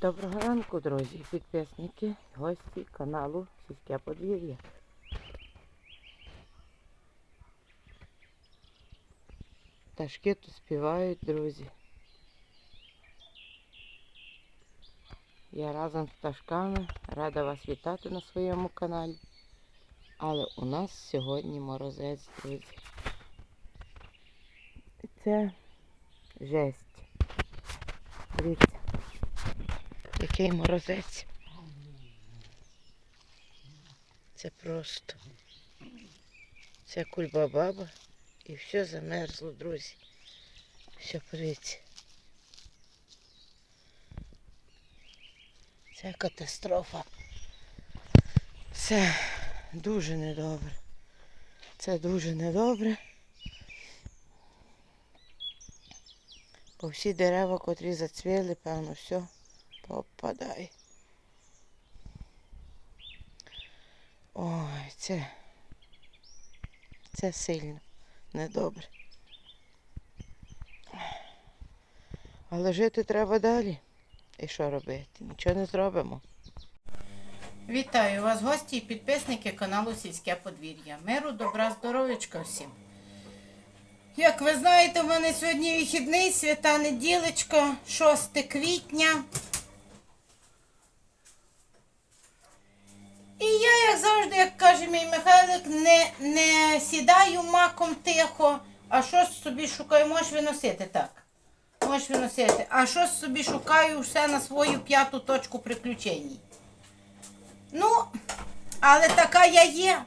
Доброго ранку, друзі, підписники, гості каналу Сільське подвір'я. Пташки тут співають, друзі. Я разом з пташками рада вас вітати на своєму каналі. Але у нас сьогодні морозець, друзі. Це жесть. Дивіться. Який морозець. Це просто. Це кульбабаба і все замерзло, друзі. Все, подивіться. Це катастрофа. Це дуже недобре. Це дуже недобре. Бо всі дерева, котрі зацвіли, певно, все попадає. Ой, це, це сильно, недобре. Але жити треба далі. І що робити? Нічого не зробимо. Вітаю вас, гості і підписники каналу Сільське подвір'я. Миру, добра, здоров'ячка всім. Як ви знаєте, в мене сьогодні вихідний, свята неділечка, 6 квітня. І я, як завжди, як каже мій Михайлик, не, не сідаю маком тихо, а щось собі шукаю, можеш виносити так. Можеш виносити. А щось собі шукаю все на свою п'яту точку приключень. Ну, але така я є.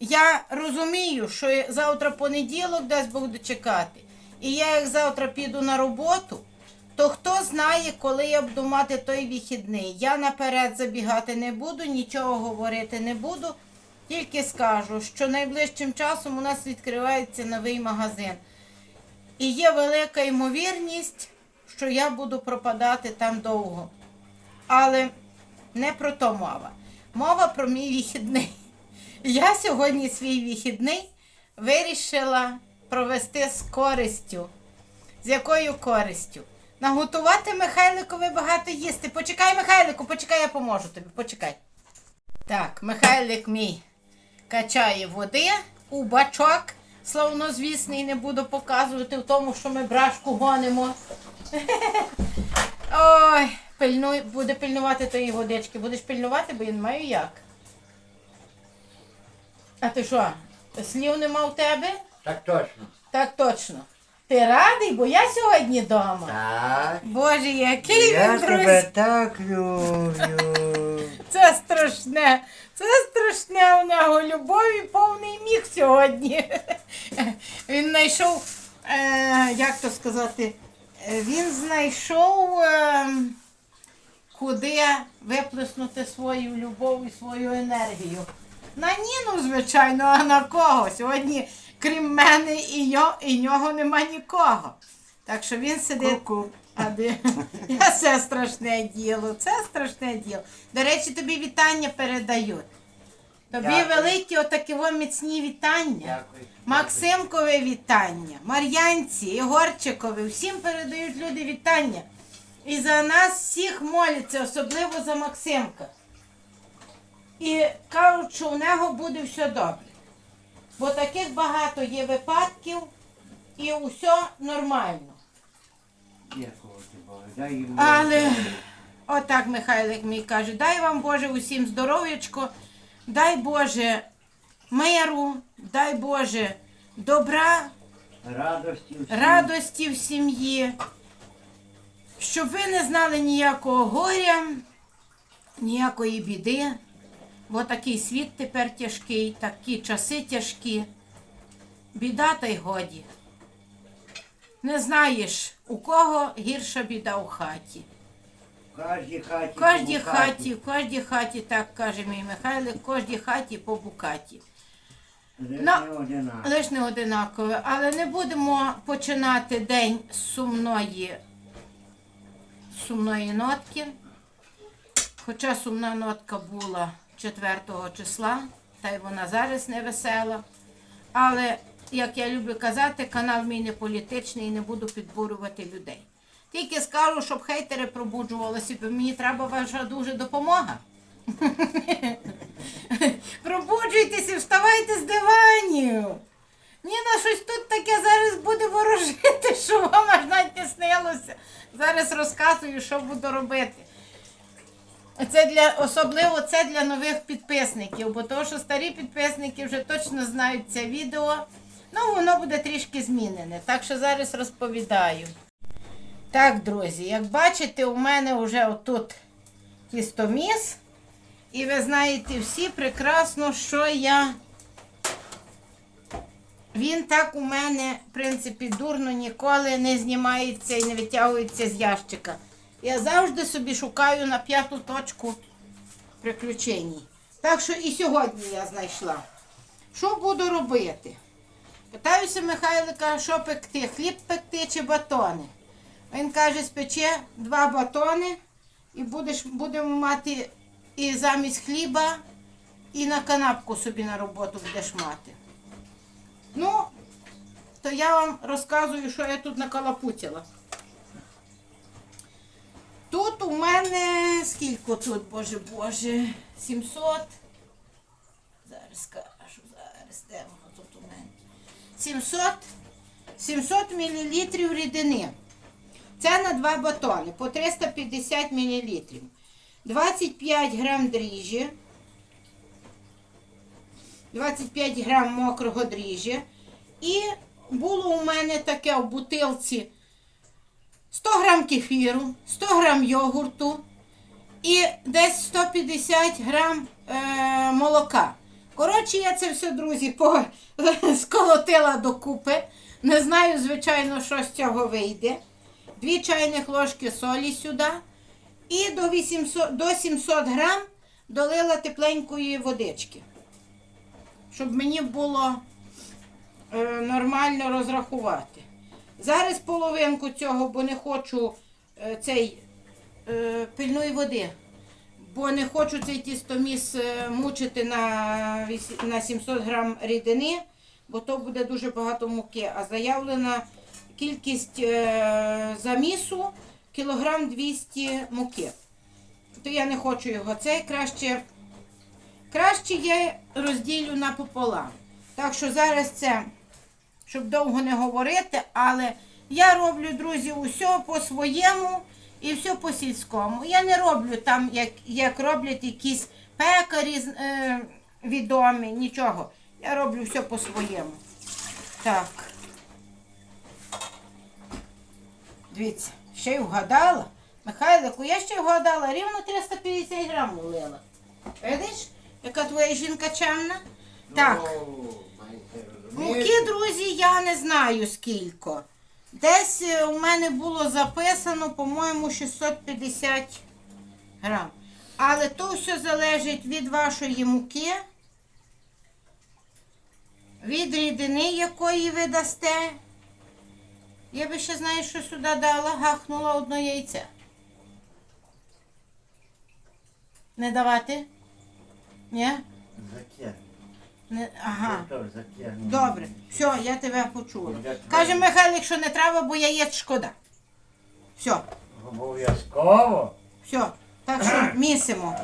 Я розумію, що завтра понеділок десь буду чекати. І я як завтра піду на роботу, то хто знає, коли я буду мати той вихідний. Я наперед забігати не буду, нічого говорити не буду. Тільки скажу, що найближчим часом у нас відкривається новий магазин. І є велика ймовірність, що я буду пропадати там довго. Але не про то мова. Мова про мій вихідний. Я сьогодні свій вихідний вирішила провести з користю. З якою користю? Наготувати Михайликові багато їсти. Почекай, Михайлику, почекай, я поможу тобі. Почекай. Так, Михайлик мій качає води у бачок. Славнозвісний, не буду показувати в тому, що ми брашку гонимо. Ой, пильнуй, буде пильнувати тої водички. Будеш пильнувати, бо я не маю як. А ти що, слів нема в тебе? Так точно. Так точно. Ти радий, бо я сьогодні вдома. Так. Боже, який Я він тебе так люблю. Це страшне. Це страшне у нього любові повний міг сьогодні. Він знайшов, е, як то сказати, він знайшов, е, куди виплеснути свою любов і свою енергію. На Ніну, звичайно, а на кого? Сьогодні, крім мене і, йо, і нього нема нікого. Так що він сидить. А де? Це страшне діло, це страшне діло. До речі, тобі вітання передають. Тобі Дякую. великі отакі міцні вітання. Дякую. Максимкове вітання, Мар'янці, Ігорчикові, всім передають люди вітання. І за нас всіх моляться, особливо за Максимка. І кажуть, що у нього буде все добре. Бо таких багато є випадків, і усе нормально. Дякую ти Боже. Дай йому. Але отак Михайлик мій каже, дай вам Боже усім здоров'ячко, дай Боже миру, дай Боже добра, Радості. всім. радості в сім'ї, щоб ви не знали ніякого горя, ніякої біди, бо такий світ тепер тяжкий, такі часи тяжкі. Біда та й годі. Не знаєш, у кого гірша біда у хаті. В кожній хаті. В кожній по хаті, в кожній хаті, так каже мій Михайлик, в кожній хаті по букаті. Лиш не одинаково. Одинакове, але не будемо починати день з сумної, сумної нотки. Хоча сумна нотка була 4 числа, та й вона зараз не весела. Але, як я люблю казати, канал мій не політичний і не буду підбурювати людей. Тільки скажу, щоб хейтери пробуджувалися, бо мені треба ваша дуже допомога. Пробуджуйтеся, вставайте з диванів. Ні, на щось тут таке зараз буде ворожити, що вам аж навіть не снилося. Зараз розказую, що буду робити. Це для особливо це для нових підписників, бо того, що старі підписники вже точно знають це відео. Ну, воно буде трішки змінене. Так що зараз розповідаю. Так, друзі, як бачите, у мене вже отут тістоміс. І ви знаєте всі прекрасно, що я. Він так у мене, в принципі, дурно ніколи не знімається і не витягується з ящика. Я завжди собі шукаю на п'яту точку приключень. Так що і сьогодні я знайшла. Що буду робити? Питаюся Михайлика, що пекти, хліб пекти чи батони. Він каже, спече два батони і будеш, будемо мати і замість хліба, і на канапку собі на роботу будеш мати. Ну, то я вам розказую, що я тут накалапутила. Тут у мене скільки тут, боже боже, 700. Зараз скажу, зараз де воно тут у мене. 700, 700 мл рідини. Це на два батони по 350 мл. 25 грам дріжджі. 25 грам мокрого дріжджя. І було у мене таке в бутилці 100 грам кефіру, 100 грам йогурту і десь 150 грам е, молока. Коротше, я це все, друзі, по, сколотила докупи. Не знаю, звичайно, що з цього вийде. Дві чайних ложки солі сюди. І до, 800, до 700 грам долила тепленької водички. Щоб мені було е, нормально розрахувати. Зараз половинку цього, бо не хочу е, цей е, пильної води. Бо не хочу цей тістоміс е, мучити на, на 700 грам рідини, бо то буде дуже багато муки. А заявлена кількість е, замісу кілограм 200 муки. То я не хочу його. Це краще, краще я розділю напополам. Так що зараз це щоб довго не говорити, але я роблю, друзі, усе по-своєму і все по-сільському. Я не роблю там, як, як роблять якісь пекарі е, відомі, нічого. Я роблю все по-своєму. Так. Дивіться, ще й вгадала. Михайлику, я ще й вгадала, рівно 350 грам влила. Видиш, яка твоя жінка чемна? Так. Муки, друзі, я не знаю скільки. Десь е, у мене було записано, по-моєму, 650 грам. Але то все залежить від вашої муки, від рідини, якої ви дасте. Я би ще знаю, що сюди дала, гахнула одне яйце. Не давати? Ні? Затягну. Не... Ага. Затягну. Добре, все, я тебе почула. Каже Михайлик, що не треба, бо яєць шкода. Все, Обов'язково. все. Так що місимо.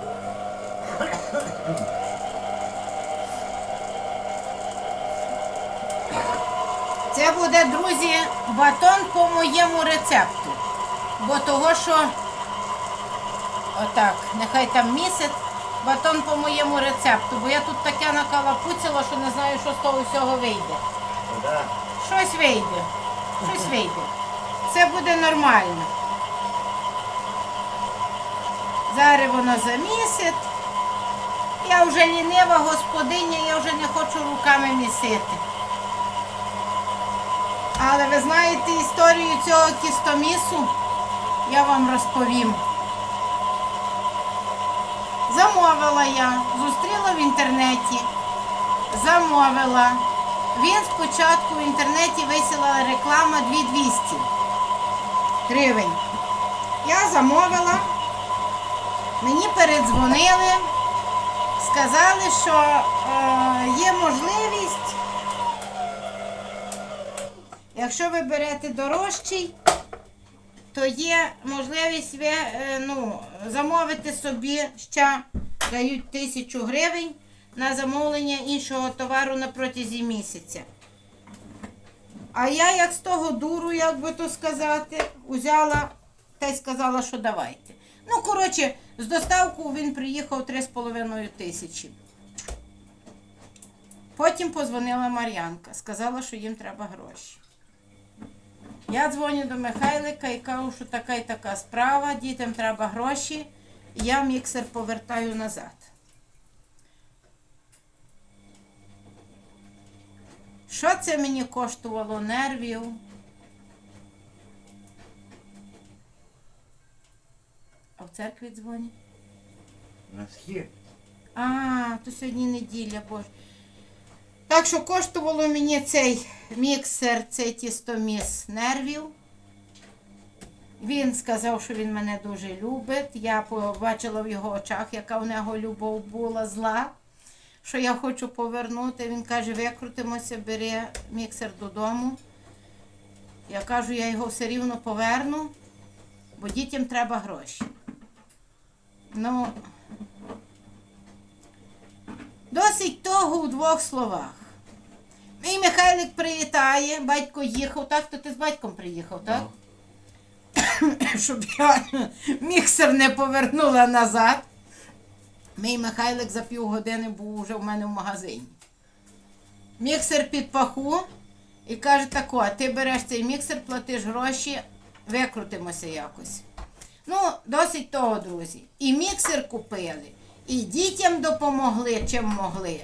Це буде, друзі, батон по моєму рецепту. Бо того, що отак, нехай там місяць, батон по моєму рецепту. Бо я тут таке накалапуцила, що не знаю, що з того всього вийде. Щось вийде. Щось вийде. Це буде нормально. Зараз воно замісить. Я вже лінива господиня, я вже не хочу руками місити. Але ви знаєте історію цього кістомісу, я вам розповім. Замовила я, зустріла в інтернеті, замовила. Він спочатку в інтернеті висіла реклама 2200 гривень. Я замовила, мені передзвонили, сказали, що е, є можливість, якщо ви берете дорожчий, то є можливість ви, е, ну, замовити собі ще дають тисячу гривень на замовлення іншого товару на протязі місяця. А я, як з того дуру, як би то сказати, узяла та й сказала, що давайте. Ну, коротше, з доставку він приїхав 3,5 тисячі. Потім позвонила Мар'янка, сказала, що їм треба гроші. Я дзвоню до Михайлика і кажу, що така і така справа, дітям треба гроші, і я міксер повертаю назад. Що це мені коштувало нервів? А в церкві дзвонять? На схід. А, то сьогодні неділя, боже. Так що коштувало мені цей міксер, цей тістоміс нервів. Він сказав, що він мене дуже любить. Я побачила в його очах, яка в нього любов була зла, що я хочу повернути. Він каже, викрутимося, бери міксер додому. Я кажу, я його все рівно поверну, бо дітям треба гроші. Ну, Досить того у двох словах. Мій Михайлик привітає, батько їхав, так? То ти з батьком приїхав, так? Щоб я міксер не повернула назад. Мій Михайлик за півгодини був уже в мене в магазині. Міксер під паху і каже тако, ти береш цей міксер, платиш гроші, викрутимося якось. Ну, досить того, друзі. І міксер купили, і дітям допомогли, чим могли.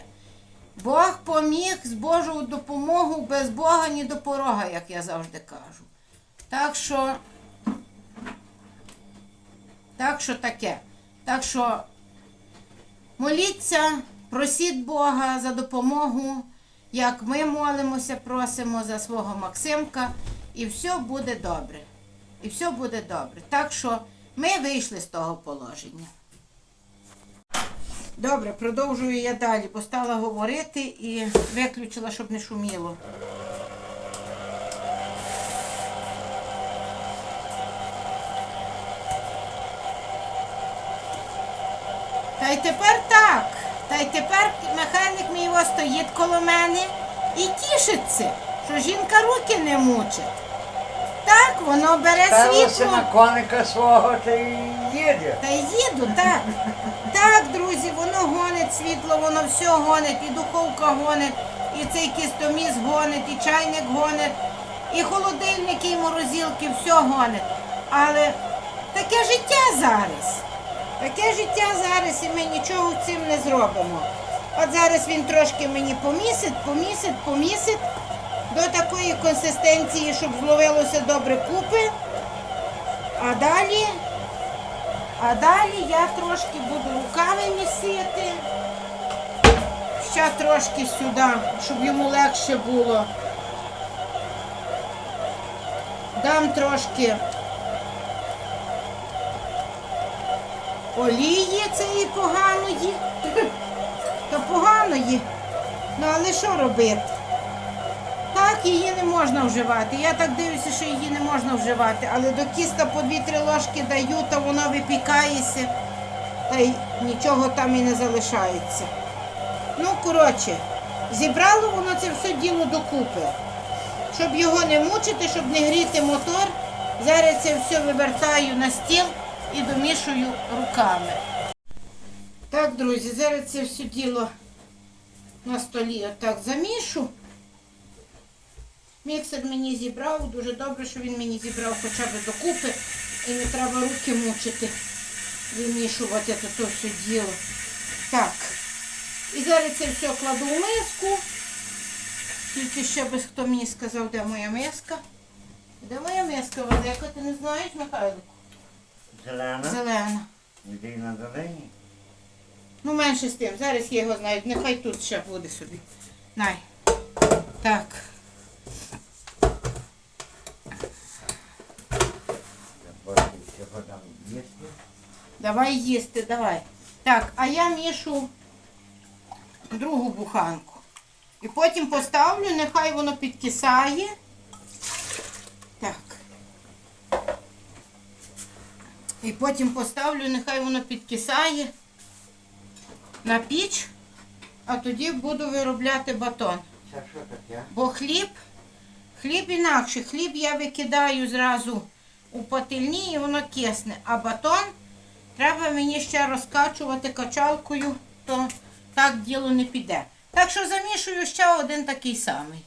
Бог поміг з Божою допомогою без Бога ні до порога, як я завжди кажу. Так що, так що таке. Так що моліться, просіть Бога за допомогу, як ми молимося, просимо за свого Максимка, і все буде добре. І все буде добре. Так що ми вийшли з того положення. Добре, продовжую я далі, бо стала говорити і виключила, щоб не шуміло. Та й тепер так. Та й тепер механік мій стоїть коло мене і тішиться, що жінка руки не мучить. Так, воно бере світло. на коника свого та й їде. Та їду, так. Так, друзі, воно гонить світло, воно все гонить, і духовка гонить, і цей кістоміс гонить, і чайник гонить, і холодильники, і морозилки, все гонить. Але таке життя зараз. Таке життя зараз, і ми нічого цим не зробимо. От зараз він трошки мені помісить, помісить, помісить до такої консистенції, щоб зловилося добре купи. А далі а далі я трошки буду руками місити. Ще трошки сюди, щоб йому легше було. Дам трошки олії цієї поганої. Та поганої. Ну але що робити? Її не можна вживати. Я так дивлюся, що її не можна вживати. Але до кіста по 2-3 ложки даю, та вона випікається, та й нічого там і не залишається. Ну, коротше, зібрало воно це все діло докупи. Щоб його не мучити, щоб не гріти мотор, зараз це все вивертаю на стіл і домішую руками. Так, друзі, зараз це все діло на столі отак замішу. Міксер мені зібрав, дуже добре, що він мені зібрав хоча б докупи і не треба руки мучити, вимішувати то, то все діло. Так. І зараз це все кладу в миску. Тільки ще би хто мені сказав, де моя миска. Де моя миска, Вадика, ти не знаєш, Михайло? Зелена. Зелена. Іди на долині. Ну, менше з тим. Зараз я його знаю. Нехай тут ще буде собі. Най. Так. Я їсти. Давай їсти, давай. Так, а я мішу другу буханку. І потім поставлю, нехай воно підкисає. Так. І потім поставлю, нехай воно підкисає на піч, а тоді буду виробляти батон. Бо хліб, хліб інакше. Хліб я викидаю зразу у пательні і воно кисне. А батон треба мені ще розкачувати качалкою, то так діло не піде. Так що замішую ще один такий самий.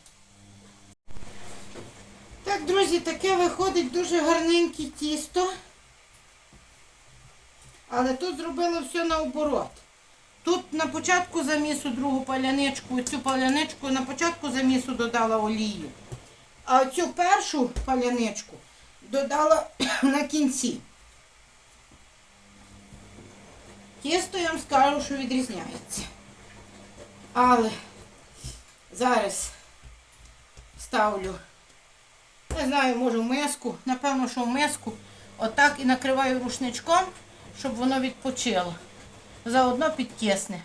Так, друзі, таке виходить дуже гарненьке тісто. Але тут зробили все наоборот. Тут на початку замісу другу паляничку, цю паляничку на початку замісу додала олію. А цю першу паляничку додала на кінці. Тісто я вам скажу, що відрізняється. Але зараз ставлю, не знаю, може в миску, напевно, що в миску. Отак і накриваю рушничком, щоб воно відпочило. Заодно підкисне.